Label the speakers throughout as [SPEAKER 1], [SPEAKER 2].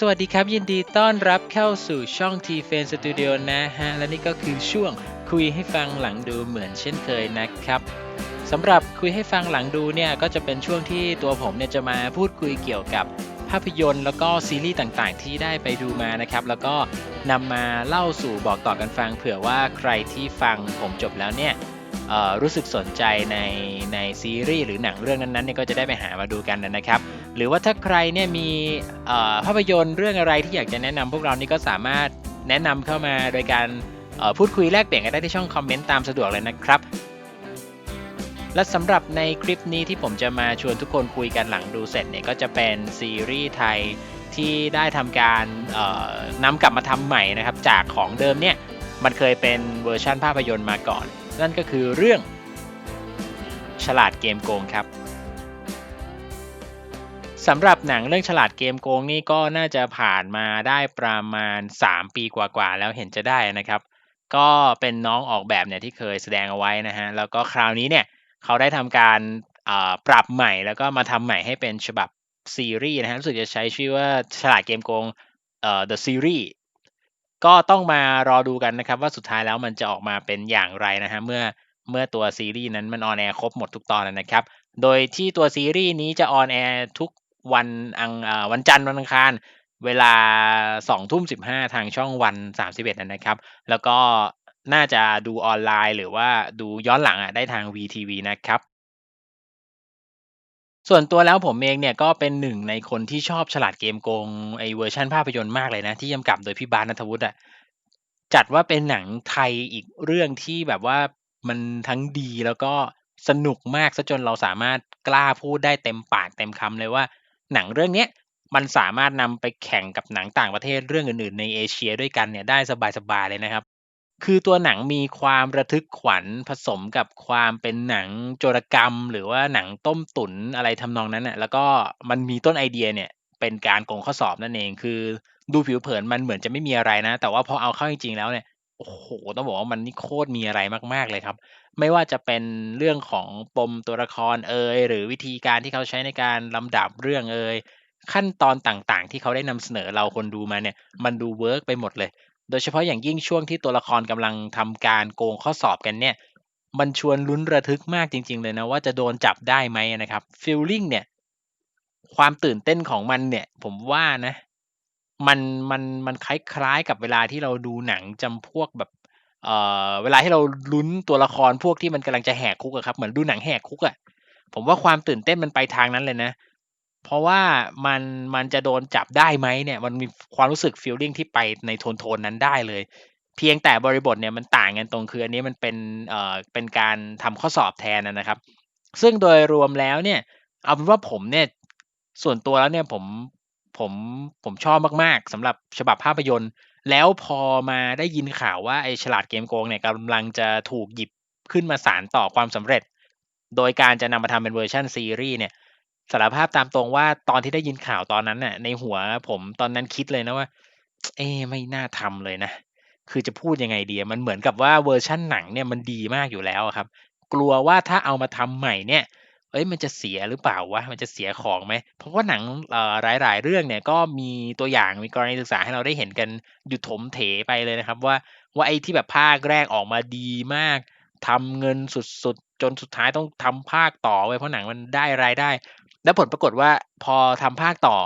[SPEAKER 1] สวัสดีครับ ยินดีต้อนรับเข้าสู่ช่อง T f a n Studio นะฮะ และนี่ก็คือช่วงคุยให้ฟังหลังดูเหมือนเช่นเคยนะครับสำหรับคุยให้ฟังหลังดูเนี่ย ก็จะเป็นช่วงที่ตัวผมเนี่ยจะมาพูดคุยเกี่ยวกับภาพยนตร์แล้วก็ซีรีส์ต่างๆ ที่ได้ไปดูมานะครับ แล้วก็นำมาเล่าสู่บอกต่อกันฟัง เผื่อว่าใครที่ฟังผมจบแล้วเนี่ย รู้สึกสนใจในในซีรีส์หรือหนังเรื่องนั้นๆเนี่ยก็จะได้ไปหามาดูกันนะครับ หรือว่าถ้าใครเนี่ยมีภาพยนตร์เรื่องอะไรที่อยากจะแนะนำพวกเรานี่ก็สามารถแนะนำเข้ามาโดยการพูดคุยแลกเปลี่ยนกันได้ที่ช่องคอมเมนต์ตามสะดวกเลยนะครับและสำหรับในคลิปนี้ที่ผมจะมาชวนทุกคนคุยกันหลังดูเสร็จเนี่ยก็จะเป็นซีรีส์ไทยที่ได้ทำการนำกลับมาทำใหม่นะครับ จากของเดิมเนี่ยมันเคยเป็นเวอร์ชั่นภาพยนตร์มาก่อน นั่นก็คือเรื่องฉลาดเกมโกงครับสำหรับหนังเรื่องฉลาดเกมโกงนี่ก็น่าจะผ่านมาได้ประมาณ 3 ปีกว่าๆแล้วเห็นจะได้นะครับ ก็เป็นน้องออกแบบเนี่ยที่เคยแสดงเอาไว้นะฮะแล้วก็คราวนี้เนี่ยเขาได้ทำการปรับใหม่แล้วก็มาทำใหม่ให้เป็นฉบับซีรีส์นะฮะรู้สึกจะใช้ชื่อว่าฉลาดเกมโกงเอ่อ The Series ก็ต้องมารอดูกันนะครับว่าสุดท้ายแล้วมันจะออกมาเป็นอย่างไรนะฮะเมื่อเมื่อตัวซีรีส์นั้นมันออนแอร์ครบหมดทุกตอนนะครับ โดยที่ตัวซีรีส์นี้จะออนแอร์ทุกวันอังวันจันทร์วันอังคารเวลา2ทุ่ม15 ทางช่องวัน 31นะนะครับ แล้วก็น่าจะดูออนไลน์หรือว่าดูย้อนหลังอะได้ทาง VTV นะครับ ส่วนตัวแล้วผมเองเนี่ยก็เป็นหนึ่งในคนที่ชอบฉลาดเกมโกง ไอ้เวอร์ชันภาพยนตร์มากเลยนะ ที่กำกับโดยพี่บาสนัทวุฒิอะจัดว่าเป็นหนังไทยอีกเรื่องที่แบบว่ามันทั้งดีแล้วก็สนุกมากซะจนเราสามารถกล้าพูดได้เต็มปากเต็มคำเลยว่า หนังเรื่องเนี้ยมันสามารถนำไปแข่งกับหนังต่างประเทศเรื่องอื่นๆ ในเอเชียด้วยกันเนี่ยได้สบายๆเลยนะครับ คือตัวหนังมีความระทึกขวัญผสมกับความเป็นหนังโจรกรรม หรือว่าหนังต้มตุ๋น อะไรทำนองนั้นน่ะ แล้วก็มันมีต้นไอเดียเนี่ยเป็นการโกงข้อสอบนั่นเอง คือดูผิวเผินมันเหมือนจะไม่มีอะไรนะ แต่ว่าพอเอาเข้าจริง ๆ แล้วเนี่ย โอ้โฮ ต้องบอกว่ามันนี่โคตรมีอะไรมาก ๆ เลยครับ ไม่ว่าจะเป็นเรื่องของปมตัวละครเอย หรือวิธีการที่เขาใช้ในการลำดับเรื่องเอย ขั้นตอนต่าง ๆ ที่เขาได้นำเสนอเราคนดูมาเนี่ย มันดูเวิร์กไปหมดเลย โดยเฉพาะอย่างยิ่งช่วงที่ตัวละครกำลังทำการโกงข้อสอบกันเนี่ย มันชวนลุ้นระทึกมากจริง ๆ เลยนะว่าจะโดนจับได้ไหมนะครับฟีลลิ่งเนี่ย ความตื่นเต้นของมันเนี่ย ผมว่านะ มันมันมันคล้ายๆกับเวลาที่เราดูหนังจำพวกแบบเอ่อเวลาที่เราลุ้นตัวละครพวกที่มันกำลังจะแหกคุกอะครับ เหมือนดูหนังแหกคุกอะผมว่าความตื่นเต้นมันไปทางนั้นเลยนะ เพราะว่ามันมันจะโดนจับได้ไหมเนี่ยมันมีความรู้สึกฟีลลิ่งที่ไปในโทนๆนั้นได้เลย เพียงแต่บริบทเนี่ยมันต่างกันตรงคืออันนี้มันเป็นเอ่อเป็นการทำข้อสอบแทนนะครับ ซึ่งโดยรวมแล้วเนี่ยเอาเป็นว่าผมเนี่ยส่วนตัวแล้วเนี่ยผมผมผมชอบมากๆสำหรับฉบับภาพยนตร์ แล้วพอมาได้ยินข่าวว่าไอ้ฉลาดเกมโกงเนี่ยกำลังจะถูกหยิบขึ้นมาสานต่อความสำเร็จ โดยการจะนำมาทำเป็นเวอร์ชันซีรีส์เนี่ย สารภาพตามตรงว่าตอนที่ได้ยินข่าวตอนนั้นน่ะ ในหัวผมตอนนั้นคิดเลยนะว่า เอ๊ไม่น่าทำเลยนะ คือจะพูดยังไงดีมันเหมือนกับว่าเวอร์ชันหนังเนี่ยมันดีมากอยู่แล้วอะครับ กลัวว่าถ้าเอามาทำใหม่เนี่ย เอ้ยมันจะเสียหรือเปล่าวะมันจะเสียของไหมเพราะว่าหนังเอ่อหลาย ๆ เรื่องเนี่ยก็มีตัวอย่างมีกรณีศึกษาให้เราได้เห็นกันอยู่ถมเถไปเลยนะครับ ว่าว่าไอ้ที่แบบภาคแรกออกมาดีมากทำเงินสุดๆ จนสุดท้ายต้องทำภาคต่อไว้เพราะหนังมันได้รายได้ แล้วผลปรากฏว่าพอทำภาคต่อ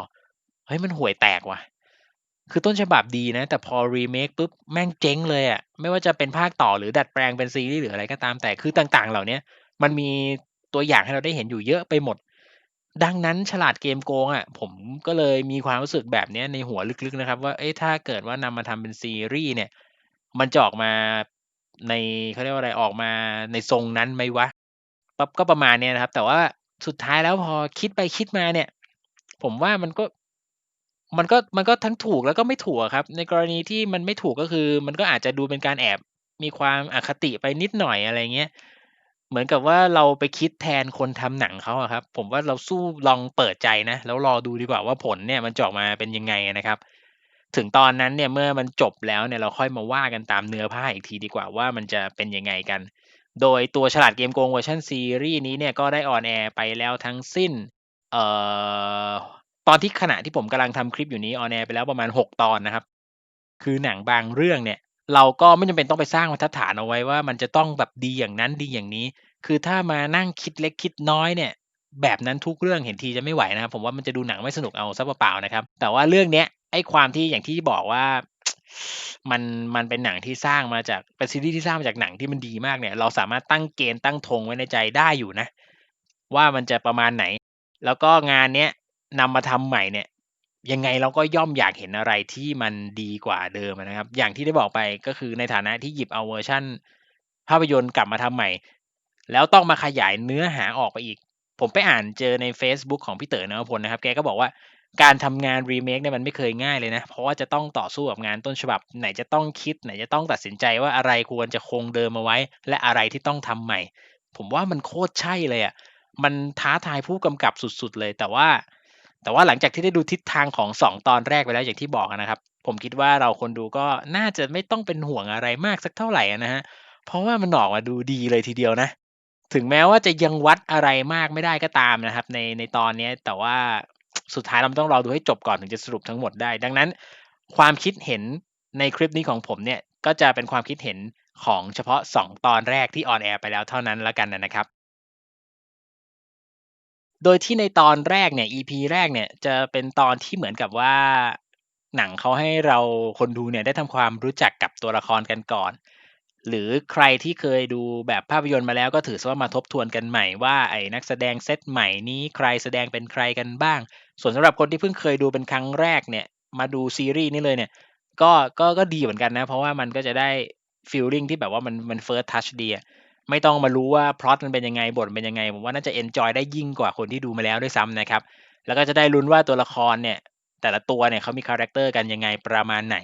[SPEAKER 1] เฮ้ยมันห่วยแตกว่ะ คือต้นฉบับดีนะ แต่พอ remake ปุ๊บแม่งเจ๊งเลยอะไม่ว่าจะเป็นภาคต่อหรือดัดแปลงเป็นซีรีส์หรืออะไรก็ตามแต่คือต่าง ๆ เหล่าเนี้ยมันมีตัวอย่างให้เราได้เห็นอยู่เยอะไปหมด ดังนั้นฉลาดเกมโกงอะผมก็เลยมีความรู้สึกแบบเนี้ยในหัวลึกๆนะครับ ว่าเอ๊ะถ้าเกิดว่านำมาทำเป็นซีรีส์เนี่ย มันจะออกมาในเขาเรียกว่าอะไรออกมาในทรงนั้นไหมวะปั๊บก็ประมาณเนี้ยนะครับ แต่ว่า สุดท้ายแล้วพอคิดไปคิดมาเนี่ย ผมว่ามันก็มันก็มันก็ทั้งถูกแล้วก็ไม่ถูกครับ ในกรณีที่มันไม่ถูกก็คือ มันก็อาจจะดูเป็นการแอบมีความอคติไปนิดหน่อยอะไรเงี้ยเหมือนกับว่าเราไปคิดแทนคนทำหนังเขาอะครับ ผมว่าเราสู้ลองเปิดใจนะ แล้วรอดูดีกว่าว่าผลเนี่ยมันจะออกมาเป็นยังไงนะครับ ถึงตอนนั้นเนี่ยเมื่อมันจบแล้วเนี่ยเราค่อยมาว่ากันตามเนื้อผ้าอีกทีดีกว่าว่ามันจะเป็นยังไงกัน โดยตัวฉลาดเกมโกงเวอร์ชันซีรีส์นี้เนี่ยก็ได้ออนแอร์ไปแล้วทั้งสิ้นเอ่อตอนที่ขณะที่ผมกำลังทำคลิปอยู่นี้ออนแอร์ไปแล้วประมาณ 6 ตอนนะครับ คือหนังบางเรื่องเนี่ย เราก็ไม่จำเป็นต้องไปสร้างบรรฐานเอาไว้ว่ามันจะต้องแบบดีอย่างนั้นดีอย่างนี้ คือถ้ามานั่งคิดเล็กคิดน้อยเนี่ยแบบนั้นทุกเรื่องเห็นทีจะไม่ไหวนะครับผมว่ามันจะดูหนังไม่สนุกเอาซะเปล่าๆนะครับ แต่ว่าเรื่องเนี้ยไอ้ความที่อย่างที่บอกว่า มันมันเป็นหนังที่สร้างมาจากเป็นซีรีส์ที่สร้างมาจากหนังที่มันดีมากเนี่ย เราสามารถตั้งเกณฑ์ตั้งธงไว้ในใจได้อยู่นะ ว่ามันจะประมาณไหน แล้วก็งานเนี้ยนำมาทำใหม่เนี่ย ยังไงเราก็ย่อมอยากเห็นอะไรที่มันดีกว่าเดิมนะครับ อย่างที่ได้บอกไปก็คือในฐานะที่หยิบเอาเวอร์ชันภาพยนตร์กลับมาทำใหม่ แล้วต้องมาขยายเนื้อหาออกไปอีก ผมไปอ่านเจอในเฟซบุ๊กของพี่เต๋อเนวพลนะครับ แกก็บอกว่า การทำงานรีเมคเนี่ยมันไม่เคยง่ายเลยนะ เพราะว่าจะต้องต่อสู้กับงานต้นฉบับ ไหนจะต้องคิด ไหนจะต้องตัดสินใจว่าอะไรควรจะคงเดิมเอาไว้ และอะไรที่ต้องทำใหม่ ผมว่ามันโคตรใช่เลยอะมันท้าทายผู้กำกับสุดๆเลย แต่ว่า แต่ว่าหลังจากที่ได้ดูทิศทางของ 2 ตอนแรกไปแล้วอย่างที่บอกนะครับ ผมคิดว่าเราคนดูก็น่าจะไม่ต้องเป็นห่วงอะไรมากสักเท่าไหรอะนะครับเพราะว่ามันออกมาดูดีเลยทีเดียวนะถึงแม้ว่าจะยังวัดอะไรมากไม่ได้ก็ตามนะครับ ในในตอนนี้แต่ว่า สุดท้ายเราต้องรอดูให้จบก่อนถึงจะสรุปทั้งหมดได้ ดังนั้น ความคิดเห็นในคลิปนี้ของผมเนี่ยก็จะเป็นความคิดเห็นของเฉพาะ 2 ตอนแรกที่ออนแอร์ไปแล้วเท่านั้นแล้วกันนะครับ โดยที่ในตอนแรกเนี่ย EP แรกเนี่ยจะเป็นตอนที่เหมือนกับว่าหนังเขาให้เราคนดูเนี่ยได้ทำความรู้จักกับตัวละครกันก่อน หรือใครที่เคยดูแบบภาพยนตร์มาแล้วก็ถือว่ามาทบทวนกันใหม่ว่าไอ้นักแสดงเซตใหม่นี้ใครแสดงเป็นใครกันบ้าง ส่วนสำหรับคนที่เพิ่งเคยดูเป็นครั้งแรกเนี่ย มาดูซีรีส์นี้เลยเนี่ย ก็ก็ก็ดีเหมือนกันนะ เพราะว่ามันก็จะได้ฟีลลิ่งที่แบบว่ามันมัน First Touch ดีอะไม่ต้องมารู้ว่าพล็อตมันเป็นยังไงบทเป็นยังไง ผมว่าน่าจะเอนจอยได้ยิ่งกว่าคนที่ดูมาแล้วด้วยซ้ำนะครับ แล้วก็จะได้ลุ้นว่าตัวละครเนี่ย แต่ละตัวเนี่ยเขามีคาแรกเตอร์กันยังไงประมาณไหน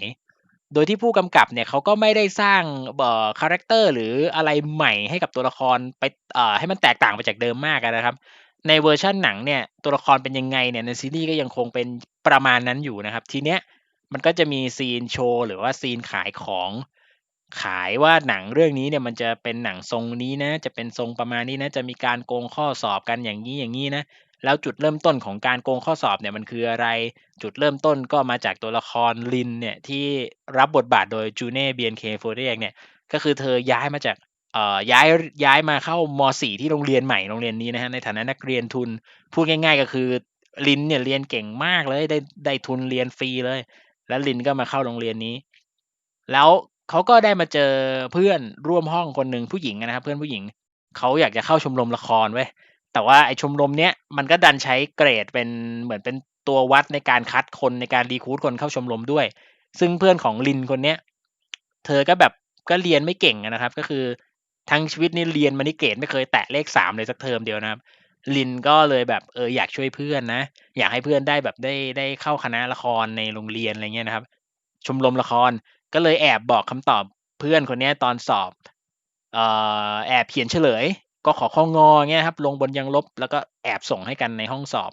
[SPEAKER 1] โดยที่ผู้กำกับเนี่ยเขาก็ไม่ได้สร้างเอ่อคาแรกเตอร์หรืออะไรใหม่ให้กับตัวละครไปเอ่อให้มันแตกต่างไปจากเดิมมากนะครับ ในเวอร์ชันหนังเนี่ยตัวละครเป็นยังไงเนี่ยในซีรีส์ก็ยังคงเป็นประมาณนั้นอยู่นะครับ ทีเนี้ยมันก็จะมีซีนโชว์หรือว่าซีนขายของขายว่าหนังเรื่องนี้เนี่ยมันจะเป็นหนังทรงนี้นะ จะเป็นทรงประมาณนี้นะ จะมีการโกงข้อสอบกันอย่างนี้อย่างนี้นะ แล้วจุดเริ่มต้นของการโกงข้อสอบเนี่ยมันคืออะไร จุดเริ่มต้นก็มาจากตัวละครลินเนี่ยที่รับบทบาทโดย June BNK48 เคนี่ยก็คือเธอย้ายมาจากเอ่อย้ายย้ายมาเข้าม .4 ที่โรงเรียนใหม่โรงเรียนนี้นะครับในฐานะนักเรียนทุนพูดง่าย ๆ ก็คือลินเนี่ยเรียนเก่งมากเลยได้ได้ทุนเรียนฟรีเลย แล้วลินก็มาเข้าโรงเรียนนี้ แล้วเขาก็ได้มาเจอเพื่อนร่วมห้องคนหนึ่งผู้หญิงนะครับเพื่อนผู้หญิงเขาอยากจะเข้าชมรมละครเว้ย แต่ว่าไอชมรมเนี้ยมันก็ดันใช้เกรดเป็นเหมือนเป็นตัววัดในการคัดคนในการ recruit คนเข้าชมรมด้วย ซึ่งเพื่อนของลินคนเนี้ยเธอก็แบบก็เรียนไม่เก่งนะครับ ก็คือทั้งชีวิตนี่เรียนมานี่เกรดไม่เคยแตะเลข3เลยสักเทอมเดียวนะครับลินก็เลยแบบเอออยากช่วยเพื่อนนะ อยากให้เพื่อนได้แบบได้ได้เข้าคณะละครในโรงเรียนอะไรเงี้ยนะครับ ชมรมละครก็เลยแอบบอกคำตอบเพื่อนคนเนี้ยตอนสอบเอ่อแอบเขียนเฉลย ก็ขคงอเงี้ยครับ ลงบนยางลบ แล้วก็แอบส่งให้กันในห้องสอบ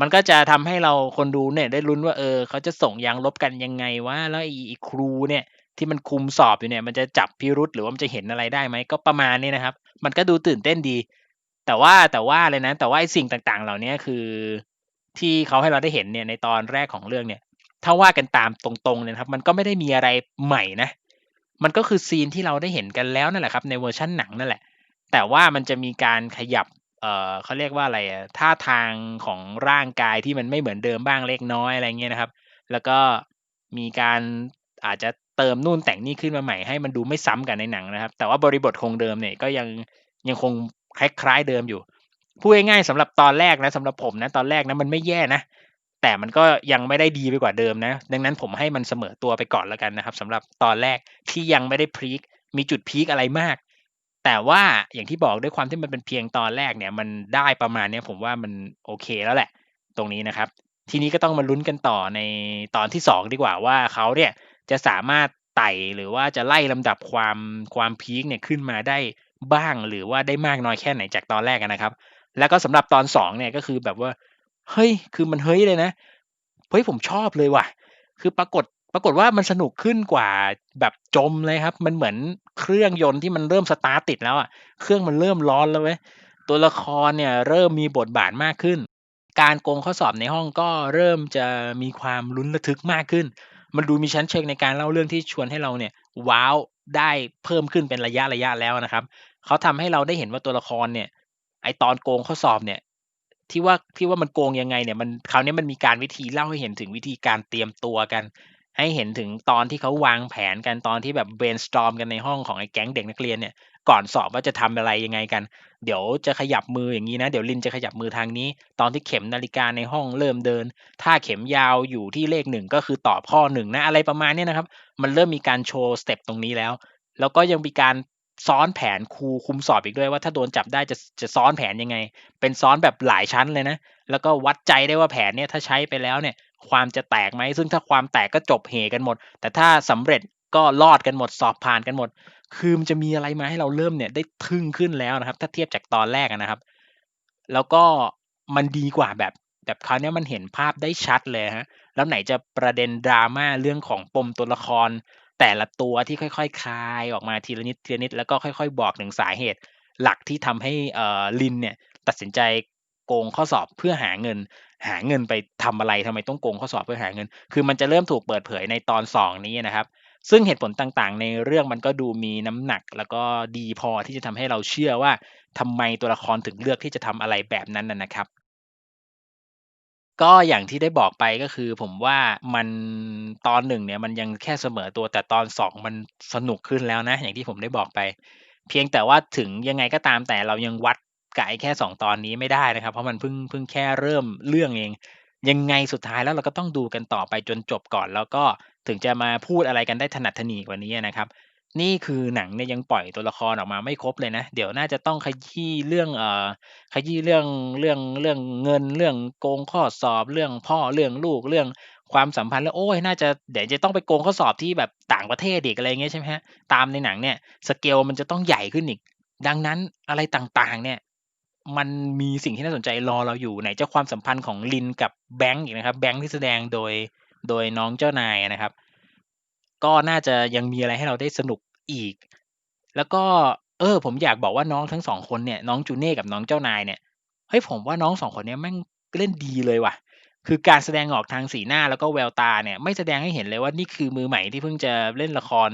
[SPEAKER 1] มันก็จะทำให้เราคนดูเนี่ยได้ลุ้นว่าเออเขาจะส่งยางลบกันยังไงวะแล้วอ้ไอ้ครูเนี่ยที่มันคุมสอบอยู่เนี่ย มันจะจับพิรุธหรือว่ามันจะเห็นอะไรได้ไหมก็ประมาณนี้นะครับ มันก็ดูตื่นเต้นดี แต่ว่าแต่ว่าเลยนะ แต่ว่าไอ้สิ่งต่างๆ เหล่านี้คือ ที่เขาให้เราได้เห็นเนี่ยในตอนแรกของเรื่องเนี่ย ถ้าว่ากันตามตรงๆเลยครับ มันก็ไม่ได้มีอะไรใหม่นะ มันก็คือซีนที่เราได้เห็นกันแล้วนั่นแหละครับ ในเวอร์ชันหนังนั่นแหละ แต่ว่ามันจะมีการขยับ เอ่อเขาเรียกว่าอะไรอะท่าทางของร่างกายที่มันไม่เหมือนเดิมบ้างเล็กน้อยอะไรเงี้ยนะครับ แล้วก็มีการอาจจะเติมนู่นแต่งนี่ขึ้นมาใหม่ให้มันดูไม่ซ้ำกับในหนังนะครับ แต่ว่าบริบทคงเดิมเนี่ยก็ยังยังคงคล้ายๆเดิมอยู่พูดง่ายๆสำหรับตอนแรกนะสำหรับผมนะตอนแรกนะมันไม่แย่นะแต่มันก็ยังไม่ได้ดีไปกว่าเดิมนะ ดังนั้นผมให้มันเสมอตัวไปก่อนแล้วกันนะครับสำหรับตอนแรกที่ยังไม่ได้พีกมีจุดพีกอะไรมาก แต่ว่าอย่างที่บอกด้วยความที่มันเป็นเพียงตอนแรกเนี่ย มันได้ประมาณเนี้ยผมว่ามันโอเคแล้วแหละ ตรงนี้นะครับ ทีนี้ก็ต้องมาลุ้นกันต่อในตอนที่2ดีกว่าว่าเขาเนี่ยจะสามารถไต่หรือว่าจะไล่ลำดับความความพีกเนี่ยขึ้นมาได้บ้างหรือว่าได้มากน้อยแค่ไหนจากตอนแรกนะครับ แล้วก็สำหรับตอน2เนี่ยก็คือแบบว่า เฮ้ย คือมันเฮ้ยเลยนะเฮ้ยผมชอบเลยว่ะ คือปรากฏปรากฏว่ามันสนุกขึ้นกว่าแบบจมเลยครับ มันเหมือน เครื่องยนต์ที่มันเริ่มสตาร์ตติดแล้วอะเครื่องมันเริ่มร้อนแล้วเว้ยตัวละครเนี่ยเริ่มมีบทบาทมากขึ้น การโกงข้อสอบในห้องก็เริ่มจะมีความลุ้นระทึกมากขึ้น มันดูมีชั้นเชิงในการเล่าเรื่องที่ชวนให้เราเนี่ยว้าวได้เพิ่มขึ้นเป็นระยะๆแล้วนะครับเขาทำให้เราได้เห็นว่าตัวละครเนี่ย ไอตอนโกงข้อสอบเนี่ย ที่ว่าที่ว่ามันโกงยังไงเนี่ยมันคราวนี้มันมีการวิธีเล่าให้เห็นถึงวิธีการเตรียมตัวกัน ให้เห็นถึงตอนที่เขาวางแผนกันตอนที่แบบ brainstorm กันในห้องของไอ้แก๊งเด็กนักเรียนเนี่ย ก่อนสอบว่าจะทำอะไรยังไงกัน เดี๋ยวจะขยับมืออย่างนี้นะ เดี๋ยวลินจะขยับมือทางนี้ ตอนที่เข็มนาฬิกาในห้องเริ่มเดิน ถ้าเข็มยาวอยู่ที่เลขหนึ่งก็คือตอบข้อหนึ่งนะอะไรประมาณนี้นะครับ มันเริ่มมีการโชว์สเต็ปตรงนี้แล้ว แล้วก็ยังมีการ ซ้อนแผนครูคุมสอบอีกด้วยว่าถ้าโดนจับได้จะจะซ้อนแผนยังไง เป็นซ้อนแบบหลายชั้นเลยนะ แล้วก็วัดใจได้ว่าแผนเนี่ยถ้าใช้ไปแล้วเนี่ย ความจะแตกไหม ซึ่งถ้าความแตกก็จบเหกันหมด แต่ถ้าสำเร็จก็รอดกันหมดสอบผ่านกันหมด คือมันจะมีอะไรมาให้เราเริ่มเนี่ยได้ทึ่งขึ้นแล้วนะครับ ถ้าเทียบจากตอนแรกนะครับ แล้วก็มันดีกว่าแบบแบบคราวนี้มันเห็นภาพได้ชัดเลยครับแล้วไหนจะประเด็น drama เรื่องของปมตัวละคร แต่ละตัวที่ค่อย ๆคคลายออกมาทีละนิดทีละนิด แล้วก็ค่อย ๆ บอกถึงสาเหตุ หลักที่ทำให้เอ่อลินเนี่ยตัดสินใจโกงข้อสอบเพื่อหาเงิน หาเงินไปทำอะไรทำไมต้องโกงข้อสอบเพื่อหาเงิน คือมันจะเริ่มถูกเปิดเผยในตอน2นี้นะครับ ซึ่งเหตุผลต่างๆ ในเรื่องมันก็ดูมีน้ำหนัก แล้วก็ดีพอที่จะทำให้เราเชื่อว่าทำไมตัวละครถึงเลือกที่จะทำอะไรแบบนั้นนะครับ ก็อย่างที่ได้บอกไปก็คือผมว่ามันตอน1เนี่ยมันยังแค่เสมอตัวแต่ตอน2มันสนุกขึ้นแล้วนะ อย่างที่ผมได้บอกไป เพียงแต่ว่าถึงยังไงก็ตามแต่เรายังวัดกับไอ้แค่2ตอนนี้ไม่ได้นะครับ เพราะมันเพิ่งเพิ่งแค่เริ่มเรื่องเอง ยังไงสุดท้ายแล้วเราก็ต้องดูกันต่อไปจนจบก่อน แล้วก็ถึงจะมาพูดอะไรกันได้ถนัดถนีกว่านี้นะครับ นี่คือหนังเนี่ยยังปล่อยตัวละครออกมาไม่ครบเลยนะ เดี๋ยวน่าจะต้องขยี้เรื่อง เอ่อ ขยี้เรื่อง เรื่อง เรื่องเงิน เรื่องโกงข้อสอบ เรื่องพ่อ เรื่องลูก เรื่องความสัมพันธ์ แล้ว โอ๊ย น่าจะ เดี๋ยวจะต้องไปโกงข้อสอบที่แบบต่างประเทศอีก อะไรอย่างเงี้ย ใช่ไหมครับ ตามในหนังเนี่ย สเกลมันจะต้องใหญ่ขึ้นอีก ดังนั้นอะไรต่าง ๆ เนี่ย มันมีสิ่งที่น่าสนใจรอเราอยู่ ไหนจะความสัมพันธ์ของลินกับแบงก์อีกนะครับ แบงก์ที่แสดงโดย โดยน้องเจ้านายอะนะครับ ก็น่าจะยังมีอะไรให้เราได้สนุกอีก แล้วก็ เออ ผมอยากบอกว่าน้องทั้ง2คนเนี่ย น้องจูเน่กับน้องเจ้านายเนี่ย เฮ้ย ผมว่าน้อง2คนเนี้ยแม่งเล่นดีเลยว่ะ คือการแสดงออกทางสีหน้าแล้วก็แววตาเนี่ย ไม่แสดงให้เห็นเลยว่านี่คือมือใหม่ที่เพิ่งจะเล่นละคร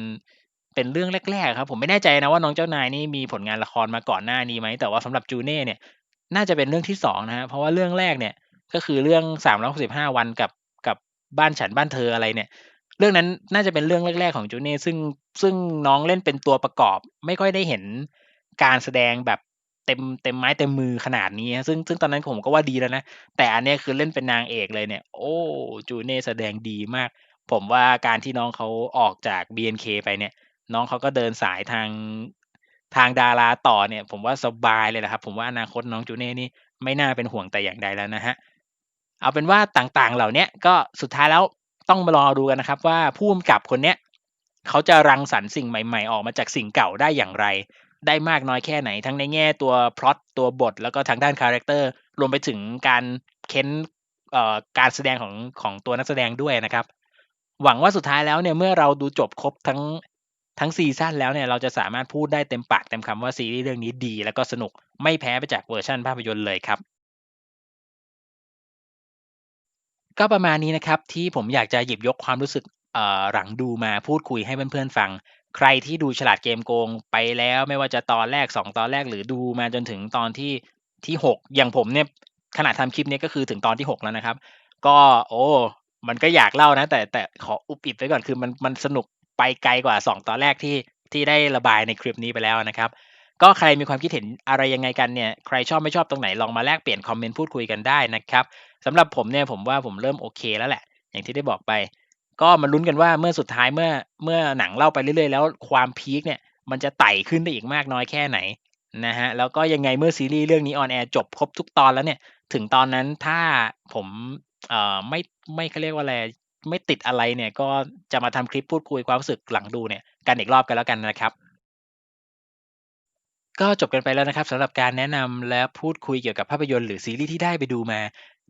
[SPEAKER 1] เป็นเรื่องแรกๆครับ ผมไม่แน่ใจนะว่าน้องเจ้านายนี่มีผลงานละครมาก่อนหน้านี้ไหม แต่ว่าสำหรับจูเน่เนี่ย น่าจะเป็นเรื่องที่2นะครับเพราะว่าเรื่องแรกเนี่ย ก็คือเรื่อง365วันกับกับบ้านฉันบ้านเธออะไรเนี่ย เรื่องนั้นน่าจะเป็นเรื่องแรก ๆ ของจูเน่ซึ่งซึ่งน้องเล่นเป็นตัวประกอบ ไม่ค่อยได้เห็นการแสดงแบบเต็มเต็มไม้เต็มมือขนาดนี้ ซึ่งซึ่งตอนนั้นผมก็ว่าดีแล้วนะ แต่อันนี้คือเล่นเป็นนางเอกเลยเนี่ย โอ้จูเน่แสดงดีมาก ผมว่าการที่น้องเขาออกจาก BNK ไปเนี่ย น้องเขาก็เดินสายทางทางดาราต่อเนี่ย ผมว่าสบายเลยแหละครับ ผมว่าอนาคตน้องจูเน่นี่ไม่น่าเป็นห่วงแต่อย่างใดแล้วนะครับเอาเป็นว่าต่างๆเหล่านี้ก็สุดท้ายแล้ว ต้องมารอดูกันนะครับ ว่าผู้กำกับคนเนี้ยเขาจะรังสรรค์สิ่งใหม่ ๆ ออกมาจากสิ่งเก่าได้อย่างไร ได้มากน้อยแค่ไหน ทั้งในแง่ตัวพล็อตตัวบท แล้วก็ทางด้านคาแรกเตอร์รวมไปถึงการเค้นการแสดงของของตัวนักแสดงด้วยนะครับ หวังว่าสุดท้ายแล้วเนี่ยเมื่อเราดูจบครบทั้งทั้งซีซั่นแล้วเนี่ยเราจะสามารถพูดได้เต็มปากเต็มคำว่าซีรีส์เรื่องนี้ดี แล้วก็สนุกไม่แพ้ไปจากเวอร์ชันภาพยนตร์เลยครับ ก็ประมาณนี้นะครับ ที่ผมอยากจะหยิบยกความรู้สึกเอ่อหลังดูมาพูดคุยให้เพื่อนๆฟัง ใครที่ดูฉลาดเกมโกงไปแล้วไม่ว่าจะตอนแรก 2 ตอนแรกหรือดูมาจนถึงตอนที่ที่6อย่างผมเนี่ยขณะทำคลิปนี้ก็คือถึงตอนที่ 6 แล้วนะครับ ก็โอ้มันก็อยากเล่านะ แต่แต่ขออุบอิบไว้ก่อนคือมันมันสนุกไปไกลกว่า 2 ตอนแรกที่ที่ได้ระบายในคลิปนี้ไปแล้วนะครับ ก็ใครมีความคิดเห็นอะไรยังไงกันเนี่ย ใครชอบไม่ชอบตรงไหนลองมาแลกเปลี่ยนคอมเมนต์พูดคุยกันได้นะครับ สำหรับผมเนี่ยผมว่าผมเริ่มโอเคแล้วแหละ อย่างที่ได้บอกไป ก็มาลุ้นกันว่าเมื่อสุดท้ายเมื่อเมื่อหนังเล่าไปเรื่อยๆ แล้วความพีกเนี่ยมันจะไต่ขึ้นได้อีกมากน้อยแค่ไหนนะครับแล้วก็ยังไงเมื่อซีรีส์เรื่องนี้ on air จบครบทุกตอนแล้วเนี่ยถึงตอนนั้นถ้าผมเอ่อไม่ไม่เขาเรียกว่าอะไรไม่ติดอะไรเนี่ยก็จะมาทำคลิปพูดคุยความรู้สึกหลังดูเนี่ยกันอีกรอบกันแล้วกันนะครับ ก็จบกันไปแล้วนะครับสำหรับการแนะนำและพูดคุยเกี่ยวกับภาพยนตร์หรือซีรีส์ที่ได้ไปดูมา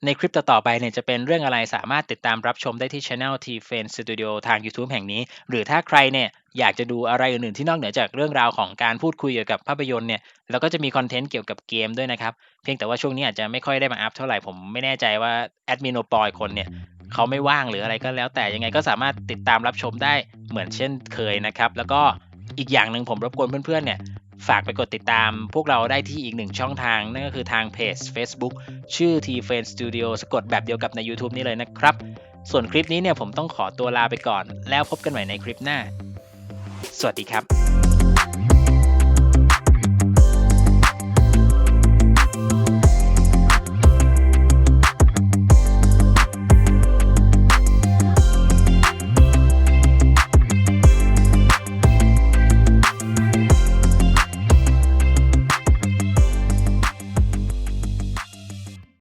[SPEAKER 1] ในคลิปต่อๆไปเนี่ยจะเป็นเรื่องอะไรสามารถติดตามรับชมได้ที่ Channel T f a n Studio ทาง YouTube แห่งนี้ หรือถ้าใครเนี่ยอยากจะดูอะไรอื่นๆที่นอกเหนือจากเรื่องราวของการพูดคุยเกี่ยวกับภาพยนตร์เนี่ยเราก็จะมีคอนเทนต์เกี่ยวกับเกมด้วยนะครับ เพียงแต่ว่าช่วงนี้อาจจะไม่ค่อยได้มาอัพเท่าไหร่ผมไม่แน่ใจว่าแอดมินโอปอยคนเนี่ยเขาไม่ว่างหรืออะไรก็แล้วแต่ยังไงก็สามารถติดตามรับชมได้เหมือนเช่นเคยนะครับ แล้วก็อีกอย่างหนึ่งผมรบกวนเพื่อนๆเนี่ย ฝากไปกดติดตามพวกเราได้ที่อีกหนึ่งช่องทาง นั่นก็คือทางเพจ Facebook ชื่อ T f r i e n Studio สะกดแบบเดียวกับใน YouTube นี่เลยนะครับ ส่วนคลิปนี้เนี่ยผมต้องขอตัวลาไปก่อน แล้วพบกันใหม่ในคลิปหน้า สวัสดีครับ